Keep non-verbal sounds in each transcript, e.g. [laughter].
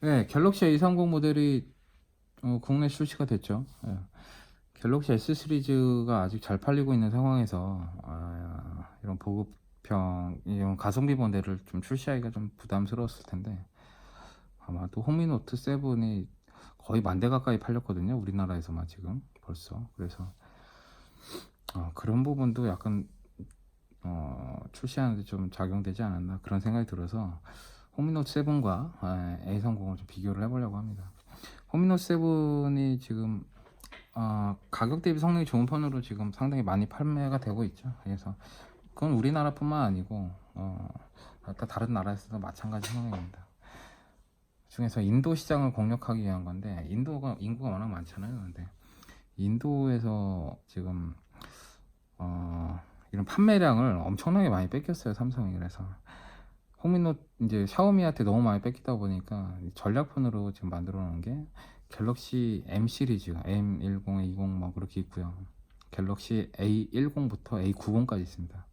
네, 갤럭시 A30 모델이 어, 국내 출시가 됐죠. 예. 갤럭시 S 시리즈가 아직 잘 팔리고 있는 상황에서 아, 이런 보급형 이런 가성비 모델을 좀 출시하기가 좀 부담스러웠을 텐데 아마도 호미노트 7이 거의 만 대 가까이 팔렸거든요. 우리나라에서만 지금 벌써 그래서 어, 그런 부분도 약간 어, 출시하는데 좀 작용되지 않았나 그런 생각이 들어서 호미노트 7과 A30을 좀 비교를 해보려고 합니다. 호미노트 7이 지금 어, 가격 대비 성능이 좋은 폰으로 지금 상당히 많이 판매가 되고 있죠. 그래서 그건 우리나라뿐만 아니고 어, 다- 다른 나라에서도 마찬가지 상황입니다. 중에서 인도 시장을 공략하기 위한 건데 인도가 인구가 워낙 많잖아요. 근데 인도에서 지금 어, 이런 판매량을 엄청나게 많이 뺏겼어요. 삼성이 그래서 호미노 이제 샤오미한테 너무 많이 뺏기다 보니까 이 전략폰으로 지금 만들어 놓은 게 갤럭시 M 시리즈 M10, A20 뭐 그렇게 있고요. 갤럭시 A10부터 A90까지 있습니다.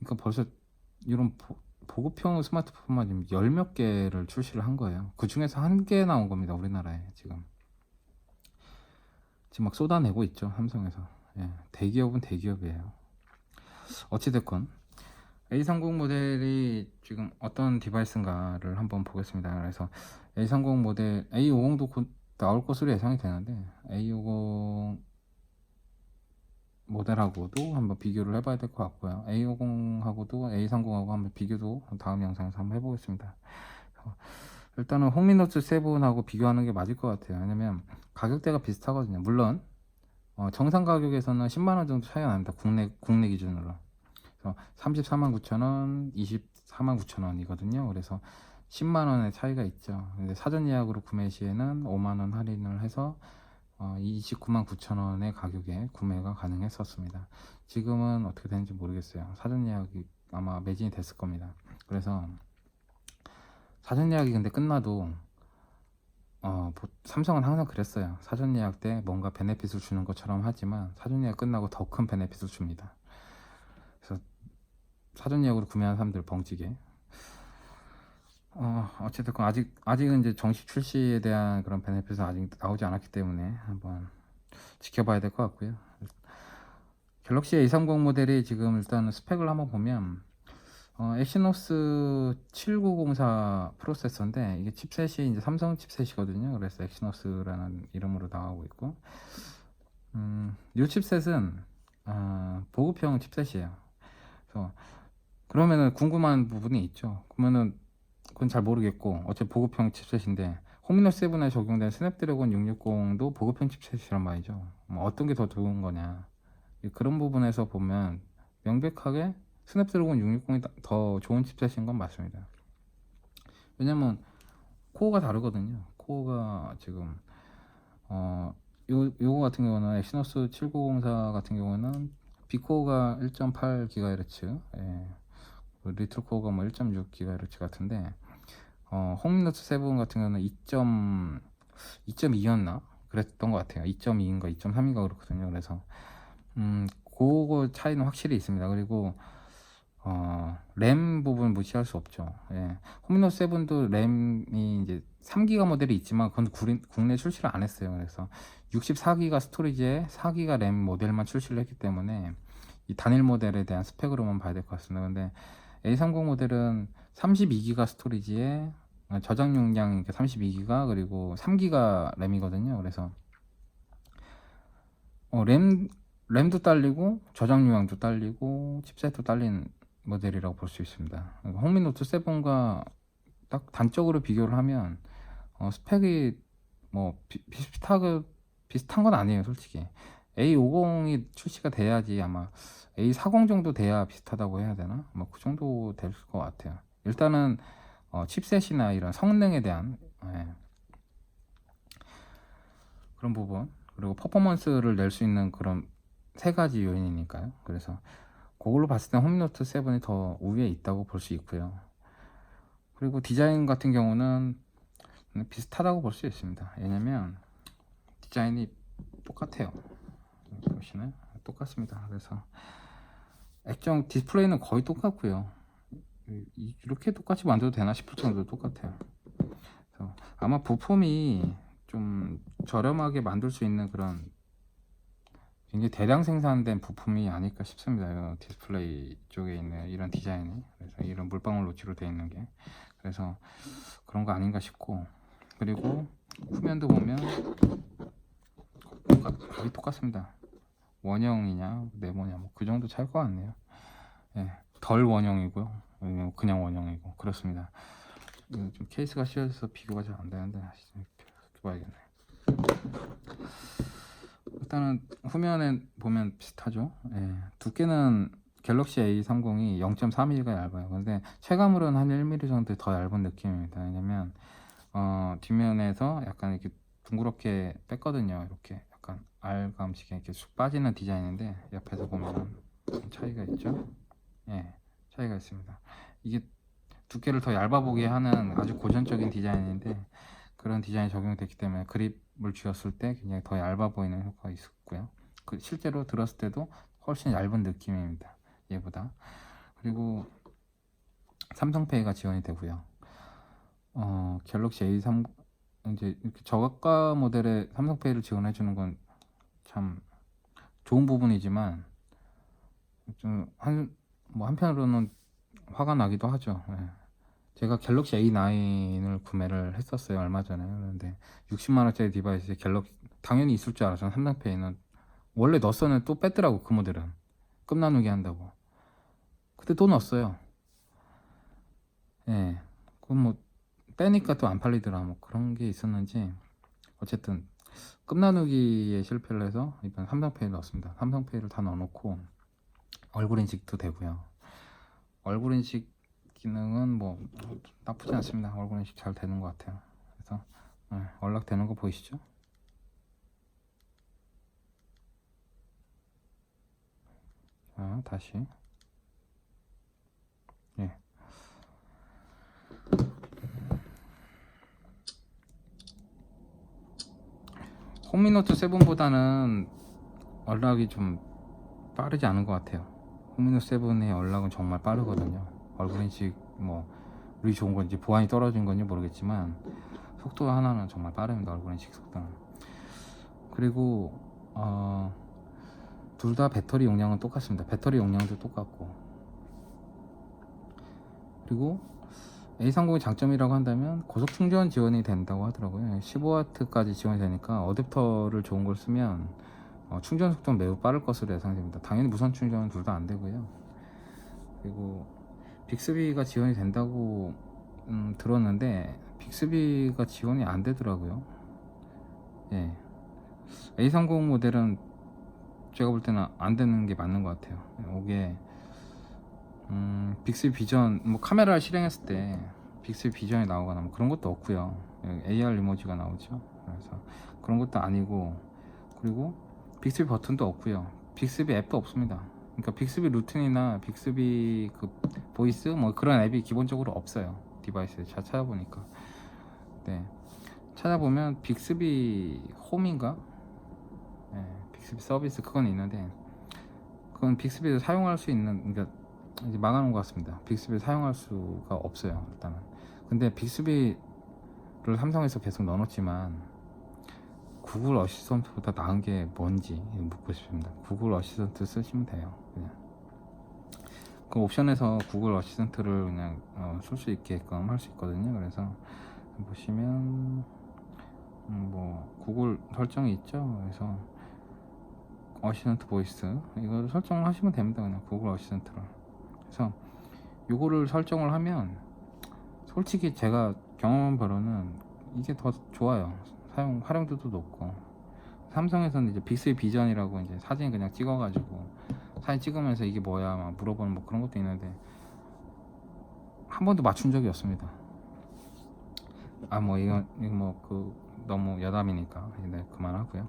그러니까 벌써 이런 보, 보급형 스마트폰만 지금 열 몇 개를 출시를 한 거예요. 그 중에서 한 개 나온 겁니다. 우리나라에 지금. 지금 막 쏟아내고 있죠. 삼성에서. 예, 대기업은 대기업이에요. 어찌됐건 A30 모델이 지금 어떤 디바이스인가를 한번 보겠습니다. 그래서 A30 모델 A50도 곧 나올 것으로 예상이 되는데 A50 모델하고도 한번 비교를 해봐야 될 것 같고요. A50하고도 A30하고 한번 비교도 다음 영상에서 한번 해보겠습니다. 그래서 일단은 홈미노트 7하고 비교하는 게 맞을 것 같아요. 왜냐면 가격대가 비슷하거든요. 물론 어, 정상 가격에서는 10만 원 정도 차이가 납니다. 국내 국내 기준으로. 그래서 34만 9천 원, 24만 9천 원이거든요. 그래서 10만 원의 차이가 있죠. 근데 사전 예약으로 구매 시에는 5만 원 할인을 해서 어, 29만 9천 원의 가격에 구매가 가능했었습니다. 지금은 어떻게 되는지 모르겠어요. 사전 예약이 아마 매진이 됐을 겁니다. 그래서 사전 예약이 근데 끝나도 어, 보- 삼성은 항상 그랬어요. 사전 예약 때 뭔가 베네핏을 주는 것처럼 하지만 사전 예약 끝나고 더 큰 베네핏을 줍니다. 사전 예약으로 구매한 사람들 벙찌게. 어, 어쨌든 아직 아직은 이제 정식 출시에 대한 그런 베네핏은 아직 나오지 않았기 때문에 한번 지켜봐야 될 것 같고요. 갤럭시 A30 모델이 지금 일단 스펙을 한번 보면 어, 엑시노스 7904 프로세서인데 이게 칩셋이 이제 삼성 칩셋이거든요. 그래서 엑시노스라는 이름으로 나오고 있고, 음, 이 칩셋은 아, 보급형 칩셋이에요. 그래서 그러면은 궁금한 부분이 있죠. 그러면은 그건 잘 모르겠고 어차피 보급형 칩셋인데 호미노 7에 적용된 스냅드래곤 660도 보급형 칩셋이란 말이죠. 뭐 어떤 게 더 좋은 거냐 그런 부분에서 보면 명백하게 스냅드래곤 660이 더 좋은 칩셋인 건 맞습니다. 왜냐면 코어가 다르거든요. 코어가 지금 어 요, 요거 같은 경우는 엑시노스 7904 같은 경우는 비코어가 1.8GHz, 예. 리틀 코어가 뭐 1.6GHz 같은데 어, 홈노트 7 같은 경우는 2. 2.2였나 그랬던 것 같아요. 2.2인가 2.3인가 그렇거든요. 그래서 음 그거 차이는 확실히 있습니다. 그리고 어, 램 부분 무시할 수 없죠. 예. 홈노 7도 램이 이제 3기가 모델이 있지만 그건 구리- 국내 출시를 안 했어요. 그래서 64기가 스토리지에 4기가 램 모델만 출시를 했기 때문에 이 단일 모델에 대한 스펙으로만 봐야 될 것 같습니다. 근데 A30 모델은 32기가 스토리지에 저장 용량 32기가 그리고 3기가 램이거든요. 그래서 어, 램 램도 딸리고 저장 용량도 딸리고 칩셋도 딸린 모델이라고 볼 수 있습니다. 홍미 노트 7과 딱 단적으로 비교를 하면 어, 스펙이 뭐 비, 비슷하고 비슷한 건 아니에요, 솔직히. A50이 출시가 돼야지 아마 A40 정도 돼야 비슷하다고 해야 되나? 뭐그 정도 될 것 같아요. 일단은 어, 칩셋이나 이런 성능에 대한 예, 그런 부분 그리고 퍼포먼스를 낼 수 있는 그런 세 가지 요인이니까요. 그래서 그걸로 봤을 때 홈노트 7이 더 우위에 있다고 볼 수 있고요. 그리고 디자인 같은 경우는 비슷하다고 볼 수 있습니다. 왜냐면 디자인이 똑같아요. 보시나요? 똑같습니다. 그래서 액정 디스플레이는 거의 똑같고요. 이- 이렇게 똑같이 만들어도 되나 싶을 정도로 똑같아요. 아마 부품이 좀 저렴하게 만들 수 있는 그런 굉장히 대량 생산된 부품이 아닐까 싶습니다. 이 디스플레이 쪽에 있는 이런 디자인이 그래서 이런 물방울 노치로 되어 있는 게 그래서 그런 거 아닌가 싶고 그리고 후면도 보면 거의 똑같습니다. 원형이냐 네모냐 뭐 그 정도 차일 것 같네요. 예, 덜 원형이고요. 그냥 원형이고 그렇습니다. 이거 좀 케이스가 씌어져서 비교가 잘 안 되는데 다시 좀 이렇게 봐야겠네. 일단은 후면에 보면 비슷하죠. 예, 두께는 갤럭시 A30이 0.3mm가 얇아요. 근데 체감으로는 한 1mm 정도 더 얇은 느낌입니다. 왜냐면 어, 뒷면에서 약간 이렇게 둥그렇게 뺐거든요. 이렇게 알감식에 이렇게 쑥 빠지는 디자인인데 옆에서 보면 차이가 있죠. 예, 차이가 있습니다. 이게 두께를 더 얇아 보게 하는 아주 고전적인 디자인인데 그런 디자인이 적용됐기 때문에 그립을 쥐었을 때 굉장히 더 얇아 보이는 효과가 있었고요. 그 실제로 들었을 때도 훨씬 얇은 느낌입니다. 얘보다. 그리고 삼성페이가 지원이 되고요. 어, 갤럭시 A3 이제 이렇게 저가 모델의 삼성페이를 지원해 주는 건 참 좋은 부분이지만 좀 한 뭐 한편으로는 화가 나기도 하죠. 예. 제가 갤럭시 A9을 구매를 했었어요 얼마 전에. 그런데 60만 원짜리 디바이스에 갤럭시 당연히 있을 줄 알았죠 삼성페이는. 원래 넣었었는데 또 뺐더라고 그 모델은. 끝 나누기 한다고. 그때 또 넣었어요. 예. 그럼 뭐 빼니까 또 안 팔리더라 뭐 그런 게 있었는지 어쨌든 끝 나누기에 실패를 해서 이번 삼성페이 넣었습니다 삼성페이를 다 넣어놓고 얼굴 인식도 되고요 얼굴 인식 기능은 뭐 나쁘지 않습니다. 얼굴 인식 잘 되는 것 같아요. 그래서 네, 연락 되는 거 보이시죠? 자 다시 예. 홈미노트 7보다는 연락이 좀 빠르지 않은 것 같아요. 홈미노트 7의 연락은 정말 빠르거든요. 얼굴 인식 뭐 룰이 좋은 건지 보안이 떨어진 건지 모르겠지만 속도 하나는 정말 빠릅니다 얼굴 인식 속도는 그리고 어, 둘 다 배터리 용량은 똑같습니다 배터리 용량도 똑같고 그리고 A30의 장점이라고 한다면 고속 충전 지원이 된다고 하더라고요 15W까지 지원이 되니까 어댑터를 좋은 걸 쓰면 어, 충전 속도는 매우 빠를 것으로 예상됩니다 당연히 무선 충전은 둘 다 안 되고요 그리고 빅스비가 지원이 된다고 음, 들었는데 빅스비가 지원이 안 되더라고요. 예. A30 모델은 제가 볼 때는 안 되는 게 맞는 것 같아요. 이게 음, 빅스비 비전 뭐 카메라를 실행했을 때 빅스비 비전이 나오거나 뭐 그런 것도 없고요. AR 이모지가 나오죠. 그래서 그런 것도 아니고 그리고 빅스비 버튼도 없고요. 빅스비 앱도 없습니다. 그러니까 빅스비 루틴이나 빅스비 그 보이스 뭐 그런 앱이 기본적으로 없어요 디바이스에 잘 찾아보니까 네 찾아보면 빅스비 홈인가 네, 빅스비 서비스 그건 있는데 그건 빅스비를 사용할 수 있는 그러니까 이제 망하는 것 같습니다 빅스비를 사용할 수가 없어요 일단은 근데 빅스비를 삼성에서 계속 넣어놓지만 구글 어시스턴트보다 나은 게 뭔지 묻고 싶습니다. 구글 어시스턴트 쓰시면 돼요. 그냥 그 옵션에서 구글 어시스턴트를 그냥 어, 쓸수 있게끔 할 수 있거든요. 그래서 보시면 음, 뭐 구글 설정이 있죠. 그래서 어시스턴트 보이스 이걸 설정하시면 됩니다. 그냥 구글 어시스턴트를. 그래서 요거를 설정을 하면 솔직히 제가 경험한 바로는 이게 더 좋아요. 사용 활용도도 높고 삼성에서는 이제 빅스비 비전이라고 이제 사진 그냥 찍어가지고 사진 찍으면서 이게 뭐야 막 물어보는 뭐 그런 것도 있는데 한 번도 맞춘 적이 없습니다. 아 뭐 이건 이거 뭐 그 너무 여담이니까 네 그만하고요.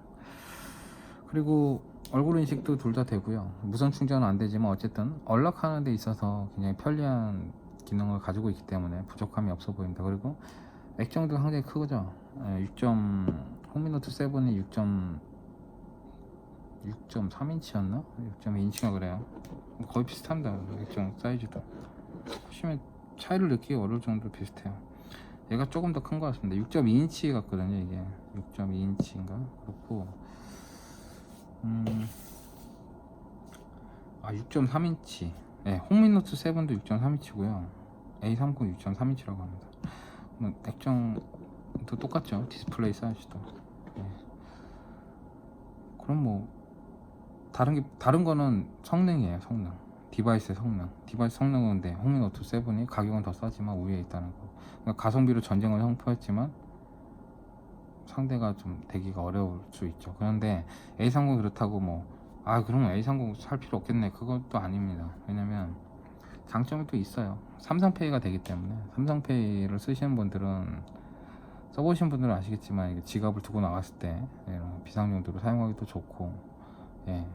그리고 얼굴 인식도 둘 다 되고요. 무선 충전은 안 되지만 어쨌든 연락하는 데 있어서 굉장히 편리한 기능을 가지고 있기 때문에 부족함이 없어 보입니다. 그리고 액정도 상당히 크죠. 6. 홈미노트 7이 6. 6.3인치였나? 6.2인치가 그래요. 거의 비슷합니다. 액정 사이즈도. 보시면 차이를 느끼기 어려울 정도로 비슷해요. 얘가 조금 더 큰 것 같습니다. 6.2인치 같거든요, 이게 6.2인치인가 그렇고 음, 아 6.3인치. 네, 홍미노트 7도 6.3인치고요. A30 6.3인치라고 합니다. 뭐 액정도 똑같죠, 디스플레이 사이즈도. 네. 그럼 뭐 다른 게 다른 거는 성능이에요, 성능. 디바이스의 성능. 디바이스 성능은 근데 홍미노트 7이 가격은 더 싸지만 우위에 있다는 거. 그러니까 가성비로 전쟁을 형포했지만 상대가 좀 되기가 어려울 수 있죠. 그런데 A30 그렇다고 뭐, 아, 그러면 A30 살 필요 없겠네. 그것도 아닙니다. 왜냐면 장점이 또 있어요. 삼성페이가 되기 때문에 삼성페이를 쓰시는 분들은 써보신 분들은 아시겠지만 지갑을 두고 나갔을 때 이런 비상용도로 사용하기도 좋고, 예.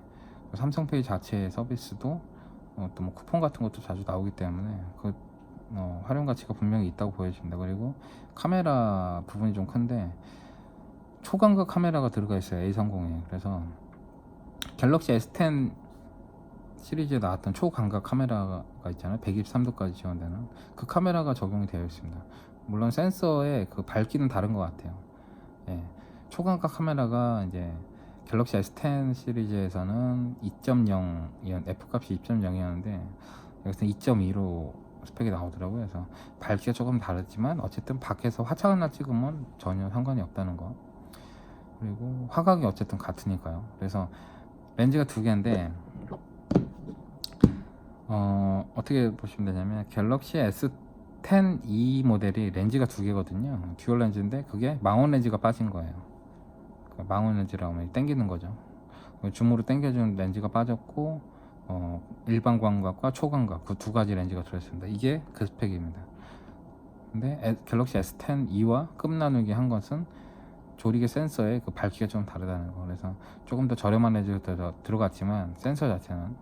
삼성페이 자체의 서비스도 어, 또뭐 쿠폰 같은 것도 자주 나오기 때문에 그 어, 활용 가치가 분명히 있다고 보여집니다. 그리고 카메라 부분이 좀 큰데 초광각 카메라가 들어가 있어요. A30에. 그래서 갤럭시 S10 시리즈에 나왔던 초광각 카메라가 있잖아요. 123도까지 지원되는 그 카메라가 적용이 되어 있습니다. 물론 센서의 그 밝기는 다른 것 같아요. 예. 초광각 카메라가 이제 갤럭시 S10 시리즈에서는 2.0 F 값이 2.0이었는데 여기서 2.2로 스펙이 나오더라고요. 그래서 밝기가 조금 다르지만 어쨌든 밖에서 화창한 찍으면 전혀 상관이 없다는 거. 그리고 화각이 어쨌든 같으니까요. 그래서 렌즈가 두 개인데 어, 어떻게 보시면 되냐면 갤럭시 S10e 모델이 렌즈가 두 개거든요. 듀얼 렌즈인데 그게 망원 렌즈가 빠진 거예요. 그 망원 렌즈라고 하면 땡기는 거죠. 줌으로 당겨주는 렌즈가 빠졌고 어, 일반 광각과 초광각 그 두 가지 렌즈가 들어있습니다. 이게 그 스펙입니다. 근데 에- 갤럭시 S10e와 끝나누기 한 것은 조리개 센서의 그 밝기가 좀 다르다는 거. 그래서 조금 더 저렴한 더 들어갔지만 센서 자체는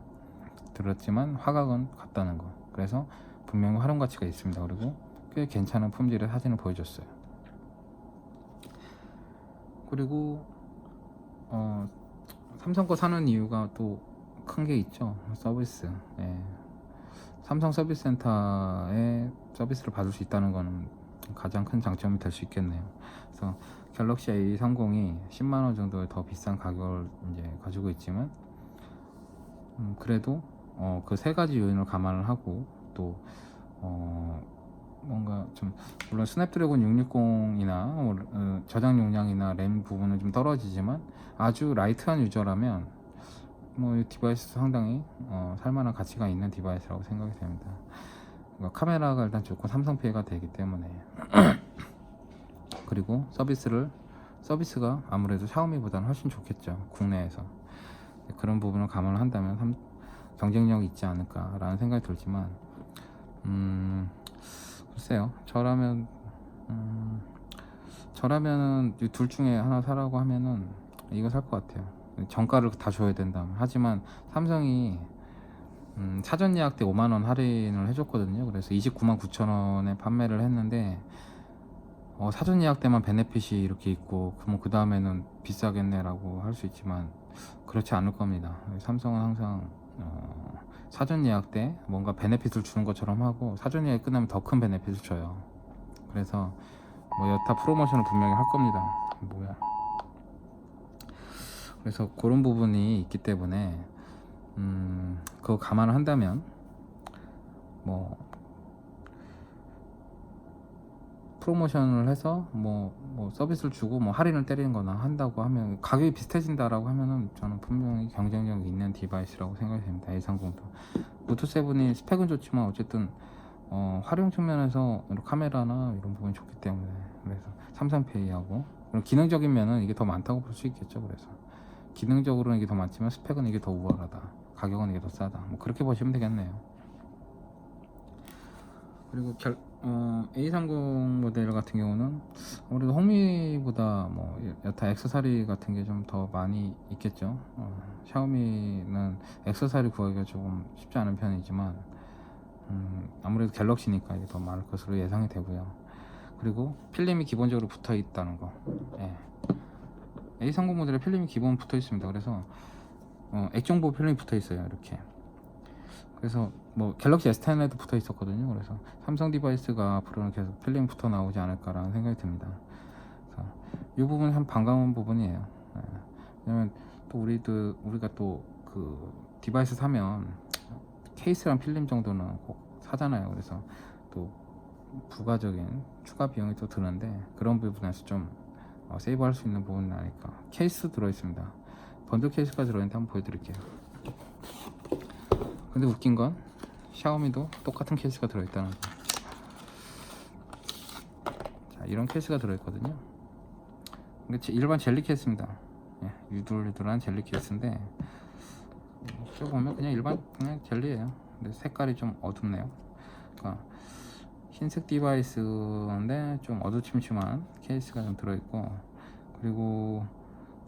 들었지만 화각은 같다는 거. 그래서 분명히 활용 가치가 있습니다. 그리고 꽤 괜찮은 품질의 사진을 보여줬어요. 그리고 어, 삼성 거 사는 이유가 또 큰 게 있죠. 서비스. 예. 삼성 서비스 센터에 서비스를 받을 수 있다는 거는 가장 큰 장점이 될 수 있겠네요. 그래서 갤럭시 A30이 10만 원 정도 더 비싼 가격을 이제 가지고 있지만 음, 그래도 어, 그 세 가지 요인을 감안을 하고 또 어, 뭔가 좀 물론 스냅드래곤 660이나 뭐, 어, 저장 용량이나 램 부분은 좀 떨어지지만 아주 라이트한 유저라면 뭐 이 디바이스 상당히 어, 살만한 가치가 있는 디바이스라고 생각이 됩니다. 그러니까 카메라가 일단 좋고 삼성페이가 되기 때문에. [clears throat] 그리고 서비스를 서비스가 아무래도 샤오미보다는 훨씬 좋겠죠 국내에서. 그런 부분을 감안을 한다면 삼- 경쟁력이 있지 않을까라는 생각이 들지만 음 글쎄요. 저라면 음, 저라면은 이둘 중에 하나 사라고 하면은 이거 살 것 같아요. 정가를 다 줘야 된다면. 하지만 삼성이 음, 사전 예약 때 5만 원 할인을 해줬거든요 그래서 29만 9천 원에 판매를 했는데 어, 사전 예약 때만 베네핏이 이렇게 있고 그럼 그 다음에는 비싸겠네라고 할 수 있지만 그렇지 않을 겁니다. 삼성은 항상 어, 사전 예약 때 뭔가 베네핏을 주는 것처럼 하고 사전 예약 끝나면 더 큰 베네핏을 줘요. 그래서 뭐 여타 프로모션을 분명히 할 겁니다. 뭐야? 그래서 그런 부분이 있기 때문에 음, 그거 감안을 한다면 뭐 프로모션을 해서 뭐, 뭐 서비스를 주고 뭐 할인을 때리는 거나 한다고 하면 가격이 비슷해진다라고 하면은 저는 분명히 경쟁력이 있는 디바이스라고 생각이 됩니다. A30도. 노트 7이 스펙은 좋지만 어쨌든 어, 활용 측면에서 카메라나 이런 부분이 좋기 때문에 그래서 삼성페이하고 기능적인 면은 이게 더 많다고 볼 수 있겠죠. 그래서 기능적으로는 이게 더 많지만 스펙은 이게 더 우월하다. 가격은 이게 더 싸다. 뭐 그렇게 보시면 되겠네요. 그리고 결, 어, A30 모델 같은 경우는 아무래도 홍미보다 뭐 여타 액세서리 같은 게 좀 더 많이 있겠죠. 어, 샤오미는 액세서리 구하기가 조금 쉽지 않은 편이지만 음, 아무래도 갤럭시니까 이게 더 많을 것으로 예상이 되고요. 그리고 필름이 기본적으로 붙어 있다는 거. 예. A30 모델에 필름이 기본 붙어 있습니다. 그래서 어, 액정보 필름이 붙어 있어요. 이렇게. 그래서 뭐 갤럭시 S10에도 붙어 있었거든요. 그래서 삼성 디바이스가 앞으로는 계속 필름 붙어 나오지 않을까라는 생각이 듭니다. 그래서 이 부분 참 반가운 부분이에요. 예. 왜냐면 또 우리도 우리가 또 그 디바이스 사면 케이스랑 필름 정도는 꼭 사잖아요. 그래서 또 부가적인 추가 비용이 또 드는데 그런 부분에서 좀 어, 세이브할 수 있는 부분이 아닐까. 케이스 들어 있습니다. 번들 케이스가 들어있는데 한번 보여드릴게요. 근데 웃긴 건 샤오미도 똑같은 케이스가 들어있다는 거. 자, 이런 케이스가 들어있거든요. 이게 제- 일반 젤리 케이스입니다. 예, 유들유들한 젤리 케이스인데 저 보면 그냥 일반 그냥 젤리예요. 근데 색깔이 좀 어둡네요. 그러니까 흰색 디바이스인데 좀 어두침침한 케이스가 좀 들어있고 그리고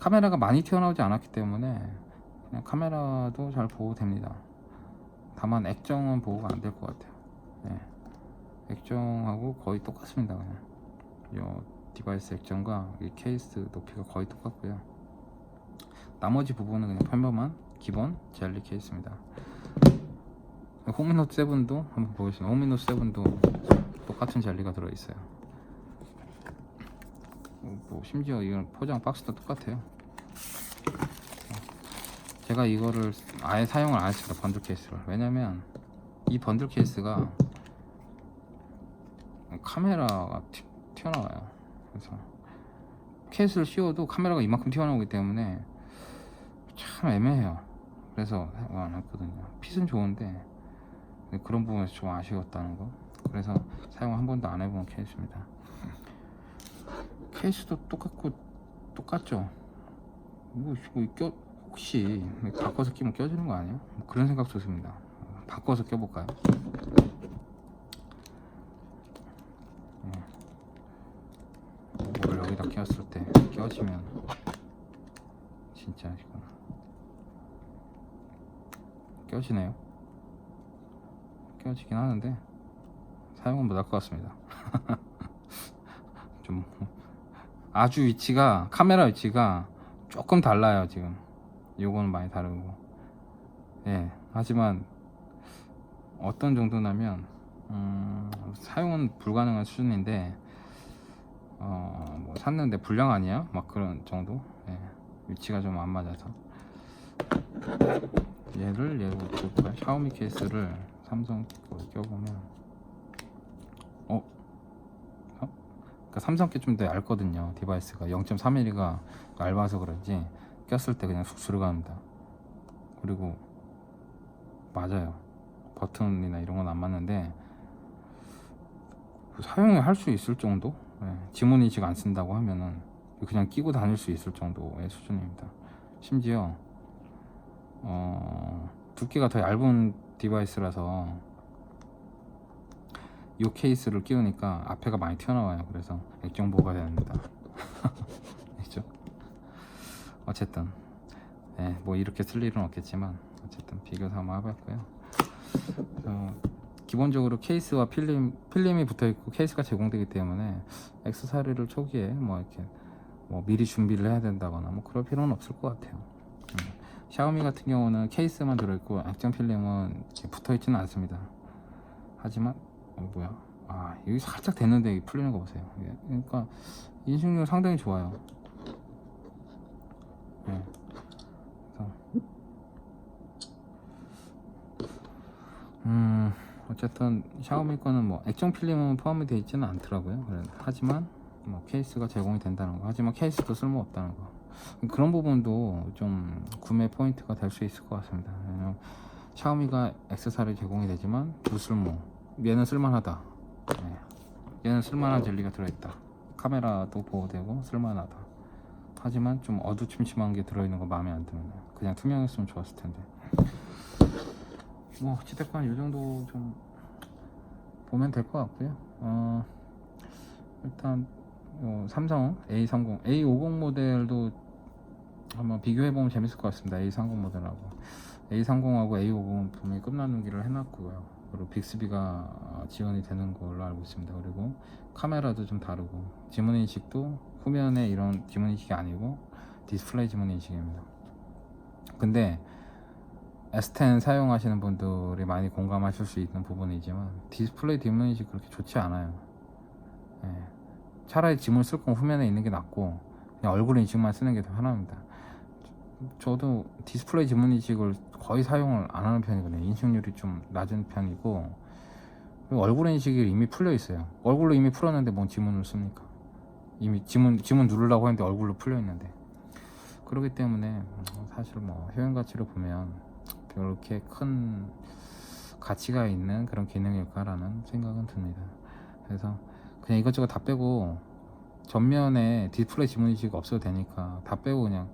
카메라가 많이 튀어나오지 않았기 때문에 그냥 카메라도 잘 보호 됩니다. 다만 액정은 보호가 안 될 것 같아요. 예. 액정하고 거의 똑같습니다. 그냥 이 디바이스 액정과 이 케이스 높이가 거의 똑같고요. 나머지 부분은 그냥 평범한 기본 젤리 케이스입니다. 호미노트 7도 한번 보겠습니다. 호미노트 7도 똑같은 젤리가 들어있어요. 뭐 심지어 이건 포장 박스도 똑같아요. 제가 이거를 아예 사용을 안 했습니다. 번들 케이스를. 왜냐면 이 번들 케이스가 카메라가 튀, 튀어나와요. 그래서 케이스를 씌워도 카메라가 이만큼 튀어나오기 때문에 참 애매해요. 그래서 안 했거든요. 핏은 좋은데 그런 부분에서 좀 아쉬웠다는 거. 그래서 사용 한 번도 안 해본 케이스입니다. 케이스도 똑같고 똑같죠. 뭐, 뭐 껴, 혹시 바꿔서 끼면 껴지는 거 아니에요? 뭐 그런 생각도 듭니다. 바꿔서 껴볼까요? 예. 뭘 여기다 꼈을 때 껴지면 진짜 지금 껴지네요. 껴지긴 하는데 사용은 못할 것 같습니다. [laughs] 좀 아주 위치가 카메라 위치가 조금 달라요 지금. 요거는 많이 다르고. 예. 하지만 어떤 정도냐면 음, 사용은 불가능한 수준인데 어, 뭐 샀는데 불량 아니야? 막 그런 정도. 예. 위치가 좀 안 맞아서. 얘를 얘로 볼까요? 샤오미 케이스를 삼성 거 껴보면 어? 어? 그러니까 삼성 게 좀 더 얇거든요 디바이스가. 0.3mm가 얇아서 그런지 꼈을 때 그냥 쑥 들어갑니다. 그리고 맞아요. 버튼이나 이런 건 안 맞는데 사용을 할 수 있을 정도? 예, 지문 인식 안 쓴다고 하면은 그냥 끼고 다닐 수 있을 정도의 수준입니다. 심지어 어, 두께가 더 얇은 디바이스라서 이 케이스를 끼우니까 앞에가 많이 튀어나와요. 그래서 액정 보호가 됩니다. [laughs] 그죠? 어쨌든 네, 뭐 이렇게 쓸 일은 없겠지만 어쨌든 비교해서 한번 해봤고요. 그래서 기본적으로 케이스와 필름 필름이 붙어 있고 케이스가 제공되기 때문에 액세서리를 초기에 뭐 이렇게 뭐 미리 준비를 해야 된다거나 뭐 그럴 필요는 없을 것 같아요. 음. 샤오미 같은 경우는 케이스만 들어있고 액정 필름은 붙어 있지는 않습니다. 하지만 어 뭐야? 아 여기 살짝 됐는데 풀리는 거 보세요. 그러니까 인식률 상당히 좋아요. 네. 음 어쨌든 샤오미 거는 뭐 액정 필름은 포함이 되어 있지는 않더라고요. 하지만 뭐 케이스가 제공이 된다는 거. 하지만 케이스도 쓸모 없다는 거. 그런 부분도 좀 구매 포인트가 될 수 있을 것 같습니다. 샤오미가 액세서리 제공이 되지만 무쓸모. 얘는 쓸만하다. 네. 얘는 쓸만한 젤리가 들어있다. 카메라도 보호되고 쓸만하다. 하지만 좀 어두침침한 게 들어있는 거 마음에 안 드는 거예요. 그냥 투명했으면 좋았을 텐데. 뭐 어찌됐건 이 정도 좀 보면 될 것 같고요. 어, 일단 어, 삼성 A30, A50 모델도 한번 비교해 보면 재밌을 것 같습니다. A30 모델하고 A30하고 A50은 분명히 끝나누기를 해놨고요. 그리고 빅스비가 지원이 되는 걸로 알고 있습니다. 그리고 카메라도 좀 다르고 지문 인식도 후면에 이런 지문 인식이 아니고 디스플레이 지문 인식입니다. 근데 S10 사용하시는 분들이 많이 공감하실 수 있는 부분이지만 디스플레이 뒷면이 그렇게 좋지 않아요. 예. 차라리 지문 쓸 거면 후면에 있는 게 낫고 그냥 얼굴 인식만 쓰는 게 더 편합니다. 저도 디스플레이 지문 인식을 거의 사용을 안 하는 편이거든요. 인식률이 좀 낮은 편이고 얼굴 인식이 이미 풀려 있어요. 얼굴로 이미 풀었는데 뭔 지문을 씁니까? 이미 지문 지문 누르려고 했는데 얼굴로 풀려 있는데 그렇기 때문에 음, 사실 뭐 효용 가치로 보면 그렇게 큰 가치가 있는 그런 기능일까라는 생각은 듭니다. 그래서 그냥 이것저것 다 빼고 전면에 디스플레이 지문 인식 없어도 되니까 다 빼고 그냥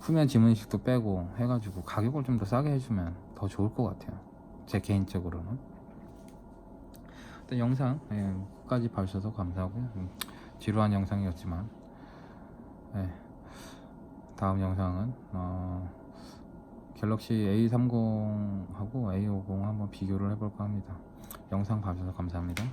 후면 지문 인식도 빼고 해가지고 가격을 좀 더 싸게 해주면 더 좋을 것 같아요. 제 개인적으로는. 일단 영상 예, 끝까지 봐주셔서 감사하고요. 음, 지루한 영상이었지만 예, 다음 영상은 어, 갤럭시 A30하고 A50 한번 비교를 해볼까 합니다. 영상 봐주셔서 감사합니다.